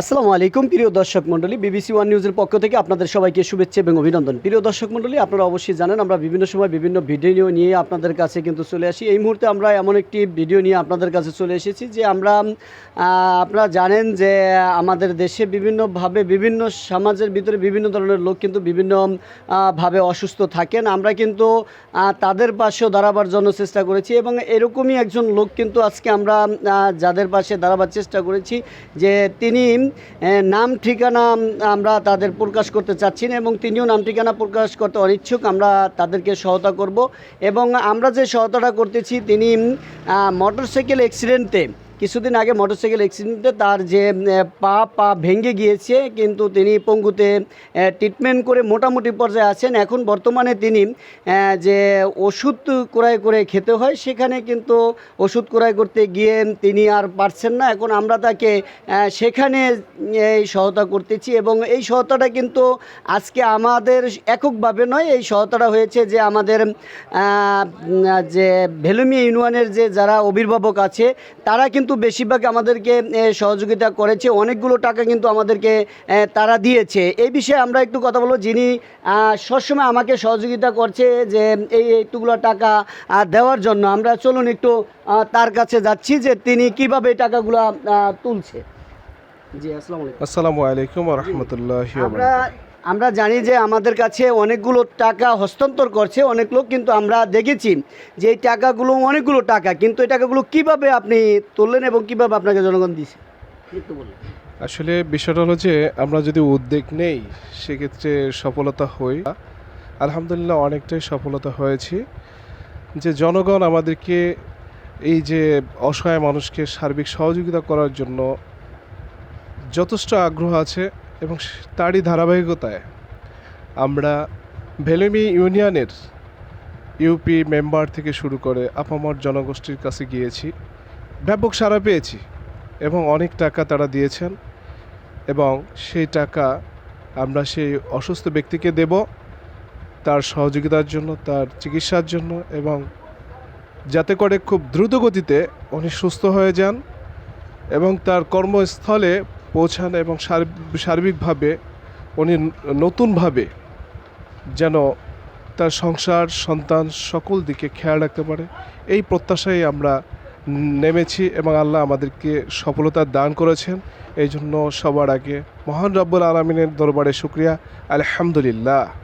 আসসালামু আলাইকুম, প্রিয় দর্শক মণ্ডলী। বিবিসি ওয়ান নিউজের পক্ষ থেকে আপনাদের সবাইকে শুভেচ্ছা এবং অভিনন্দন। প্রিয় দর্শক মণ্ডলী, আপনারা অবশ্যই জানেন, আমরা বিভিন্ন সময় বিভিন্ন ভিডিও নিয়ে আপনাদের কাছে কিন্তু চলে আসি। এই মুহূর্তে আমরা এমন একটি ভিডিও নিয়ে আপনাদের কাছে চলে এসেছি যে আমরা আপনারা জানেন যে আমাদের দেশে বিভিন্নভাবে বিভিন্ন সমাজের ভিতরে বিভিন্ন ধরনের লোক কিন্তু বিভিন্ন ভাবে অসুস্থ থাকেন। আমরা কিন্তু তাদের পাশেও দাঁড়াবার জন্য চেষ্টা করেছি এবং এরকমই একজন লোক কিন্তু আজকে আমরা যাদের পাশে দাঁড়াবার চেষ্টা করেছি যে তিনি নাম ঠিকানা আমরা তাদের প্রকাশ করতে চাচ্ছি না এবং তিনিও নাম ঠিকানা প্রকাশ করতে অনিচ্ছুক, আমরা তাদেরকে সহায়তা করব। এবং আমরা যে সহায়তাটা করতেছি, তিনি মোটরসাইকেল অ্যাক্সিডেন্টে কিছুদিন আগে মোটরসাইকেল অ্যাক্সিডেন্টে তার যে পা পা ভেঙে গিয়েছে, কিন্তু তিনি পঙ্গুতে ট্রিটমেন্ট করে মোটামুটি পর্যায়ে আছেন। এখন বর্তমানে তিনি যে ওষুধ ক্রয় করে খেতে হয়, সেখানে কিন্তু ওষুধ ক্রয় করতে গিয়ে তিনি আর পারছেন না। এখন আমরা তাকে সেখানে এই সহায়তা করতেছি এবং এই সহায়তাটা কিন্তু আজকে আমাদের এককভাবে নয়, এই সহায়তাটা হয়েছে যে আমাদের যে ভেলুমি ইউনিয়নের যে যারা অভিভাবক আছে, তারা কিন্তু বেশিরভাগ আমাদেরকে সহযোগিতা করেছে। অনেকগুলো টাকা কিন্তু আমাদেরকে তারা দিয়েছে। এই বিষয়ে আমরা একটু কথা বলব। যিনি সবসময় আমাকে সহযোগিতা করছে যে এই একটুগুলো টাকা দেওয়ার জন্য। আমরা চলুন একটু তার কাছে যাচ্ছি যে তিনি কীভাবে এই টাকাগুলো তুলছে। জি আসসালামু আলাইকুম। আসসালামু আলাইকুম রহমতুল্লাহ আমরা আমরা জানি যে আমাদের কাছে অনেকগুলো টাকা হস্তান্তর করছে, অনেক লোক কিন্তু আমরা দেখেছি যে এই টাকাগুলো অনেকগুলো টাকা, কিন্তু এই টাকাগুলো কীভাবে আপনি তুললেন এবং কীভাবে আপনাকে জনগণ বলুন। আসলে বিষয়টা হলো যে আমরা যদি উদ্যোগ নেই, সেক্ষেত্রে সফলতা হই আলহামদুলিল্লাহ অনেকটাই সফলতা হয়েছি। যে জনগণ আমাদেরকে এই যে অসহায় মানুষকে সার্বিক সহযোগিতা করার জন্য যথেষ্ট আগ্রহ আছে এবং তারই ধারাবাহিকতায় আমরা ভেলেমি ইউনিয়নের ইউপি মেম্বার থেকে শুরু করে আপামর জনগোষ্ঠীর কাছে গিয়েছি। ব্যাপক সাড়া পেয়েছি এবং অনেক টাকা তারা দিয়েছেন এবং সেই টাকা আমরা সেই অসুস্থ ব্যক্তিকে দেব তার সহযোগিতার জন্য, তার চিকিৎসার জন্য এবং যাতে করে খুব দ্রুত গতিতে উনি সুস্থ হয়ে যান এবং তার কর্মস্থলে পৌঁছান এবং সার্ব- সার্বিকভাবে উনি নতুনভাবে যেন তার সংসার, সন্তান সকল দিকে খেয়াল রাখতে পারে। এই প্রত্যাশায় আমরা নেমেছি এবং আল্লাহ আমাদেরকে সফলতা দান করেছেন। এই জন্য সবার আগে মহান রব্বুল আলমিনের দরবারে শুক্রিয়া। আলহামদুলিল্লাহ।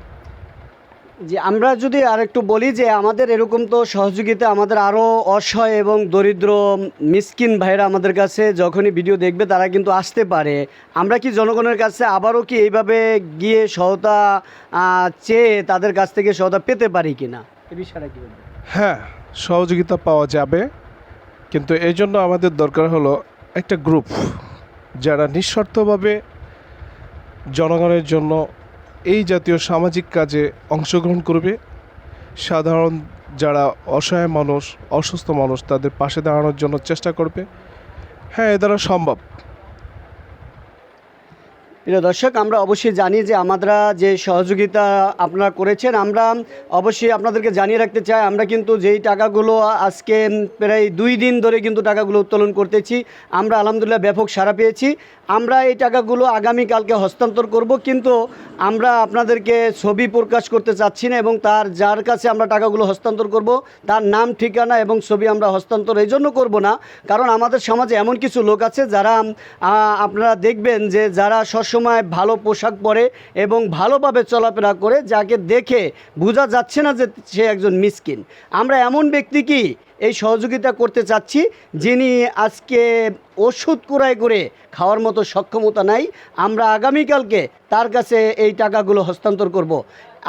যে আমরা যদি আরেকটু বলি যে আমাদের এরকম তো সহযোগিতা আমাদের আরও অসহায় এবং দরিদ্র মিসকিন ভাইরা আমাদের কাছে যখনই ভিডিও দেখবে তারা কিন্তু আসতে পারে। আমরা কি জনগণের কাছে আবারও কি এইভাবে গিয়ে সহায়তা আহ, চেয়ে তাদের কাছ থেকে সহায়তা পেতে পারি কি না বিষয়টা কি? হ্যাঁ সহযোগিতা পাওয়া যাবে। কিন্তু এই জন্য আমাদের দরকার হলো একটা গ্রুপ যারা নিঃস্বার্থভাবে জনগণের জন্য এই জাতীয় সামাজিক কাজে অংশগ্রহণ করবে। সাধারণ যারা অসহায় মানুষ, অসুস্থ মানুষ, তাদের পাশে দাঁড়ানোর জন্য চেষ্টা করবে। হ্যাঁ এ দ্বারা সম্ভব। প্রিয় দর্শক, আমরা অবশ্যই জানি যে আমরা যে সহযোগিতা আপনারা করেছেন, আমরা অবশ্যই আপনাদেরকে জানিয়ে রাখতে চাই, আমরা কিন্তু যেই টাকাগুলো আজকে প্রায় দুই দিন ধরে কিন্তু টাকাগুলো উত্তোলন করতেছি, আমরা আলহামদুলিল্লাহ ব্যাপক সাড়া পেয়েছি। আমরা এই টাকাগুলো আগামীকালকে হস্তান্তর করব, কিন্তু আমরা আপনাদেরকে ছবি প্রকাশ করতে চাচ্ছি না এবং তার, যার কাছে আমরা টাকাগুলো হস্তান্তর করব, তার নাম, ঠিকানা এবং ছবি আমরা হস্তান্তর এই জন্য করব না, কারণ আমাদের সমাজে এমন কিছু লোক আছে যারা আপনারা দেখবেন যে যারা সবসময় ভালো পোশাক পরে এবং ভালোভাবে চলাফেরা করে, যাকে দেখে বোঝা যাচ্ছে না যে সে একজন মিসকিন। আমরা এমন ব্যক্তি কি? এই সহযোগিতা করতে চাচ্ছি, যিনি আজকে ওষুধ ক্রয় করে খাওয়ার মতো সক্ষমতা নাই। আমরা আগামীকালকে তার কাছে এই টাকাগুলো হস্তান্তর করব।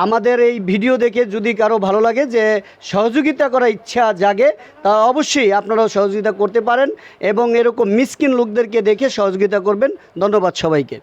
আমাদের এই ভিডিও দেখে যদি কারও ভালো লাগে যে সহযোগিতা করার ইচ্ছা জাগে, তা অবশ্যই আপনারাও সহযোগিতা করতে পারেন এবং এরকম মিসকিন লোকদেরকে দেখে সহযোগিতা করবেন। ধন্যবাদ সবাইকে।